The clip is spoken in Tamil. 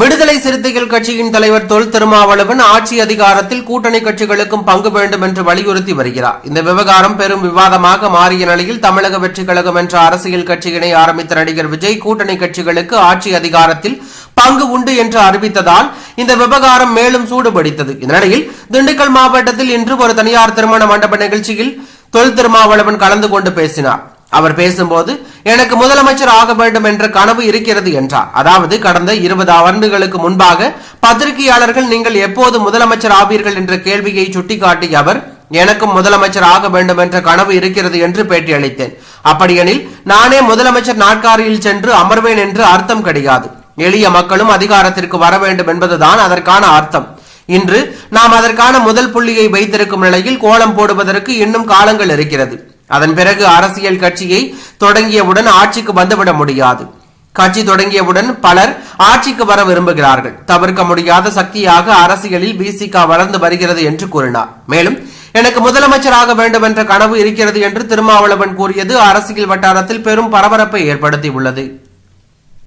விடுதலை சிறுத்தைகள் கட்சியின் தலைவர் தொல் திருமாவளவன் ஆட்சி அதிகாரத்தில் கூட்டணி கட்சிகளுக்கும் பங்கு வேண்டும் என்று வலியுறுத்தி வருகிறார். இந்த விவகாரம் பெரும் விவாதமாக மாறிய நிலையில் தமிழக வெற்றிக் கழகம் என்ற அரசியல் கட்சியினை ஆரம்பித்த நடிகர் விஜய் கூட்டணி கட்சிகளுக்கு ஆட்சி அதிகாரத்தில் பங்கு உண்டு என்று அறிவித்ததால் இந்த விவகாரம் மேலும் சூடுபிடித்தது. இந்நிலையில் திண்டுக்கல் மாவட்டத்தில் இன்று ஒரு தனியார் திருமண மண்டப நிகழ்ச்சியில் தொல் திருமாவளவன் கலந்து கொண்டு பேசினார். அவர் பேசும்போது எனக்கு முதலமைச்சர் ஆக வேண்டும் என்ற கனவு இருக்கிறது என்றார். அதாவது கடந்த இருபது ஆண்டுகளுக்கு முன்பாக பத்திரிகையாளர்கள் நீங்கள் எப்போது முதலமைச்சர் ஆவீர்கள் என்ற கேள்வியை சுட்டிக்காட்டிய அவர் எனக்கும் முதலமைச்சர் ஆக வேண்டும் என்ற கனவு இருக்கிறது என்று பேட்டியளித்தேன். அப்படியெனில் நானே முதலமைச்சர் நாட்காரியில் சென்று அமர்வேன் என்று அர்த்தம் கிடையாது. எளிய மக்களும் அதிகாரத்திற்கு வர வேண்டும் என்பதுதான் அதற்கான அர்த்தம். இன்று நாம் அதற்கான முதல் புள்ளியை வைத்திருக்கும் நிலையில் கோலம் போடுவதற்கு இன்னும் காலங்கள் இருக்கிறது. அதன் பிறகு அரசியல் கட்சியை தொடங்கியவுடன் ஆட்சிக்கு வந்துவிட முடியாது. கட்சி தொடங்கியவுடன் பலர் ஆட்சிக்கு வர விரும்புகிறார்கள். தவிர்க்க முடியாத சக்தியாக அரசியலில் பிசிக வளர்ந்து வருகிறது என்று கூறினார். மேலும் எனக்கு முதலமைச்சராக வேண்டும் என்ற கனவு இருக்கிறது என்று திருமாவளவன் கூறியது அரசியல் வட்டாரத்தில் பெரும் பரபரப்பை ஏற்படுத்தியுள்ளது.